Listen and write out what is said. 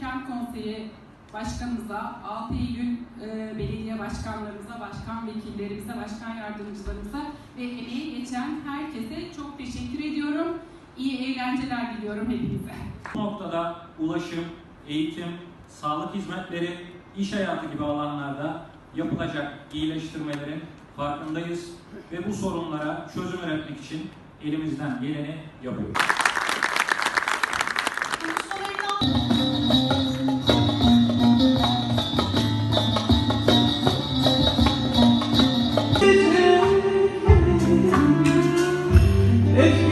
Kent Konseyi Başkanımıza, Altı Eylül e, Belediye Başkanlarımıza, Başkan Vekillerimize, Başkan Yardımcılarımıza ve emeği geçen herkese çok teşekkür ediyorum. İyi eğlenceler diliyorum hepinize. Bu noktada ulaşım, eğitim, sağlık hizmetleri, iş hayatı gibi alanlarda yapılacak iyileştirmelerin farkındayız ve bu sorunlara çözüm üretmek için elimizden geleni yapıyoruz. If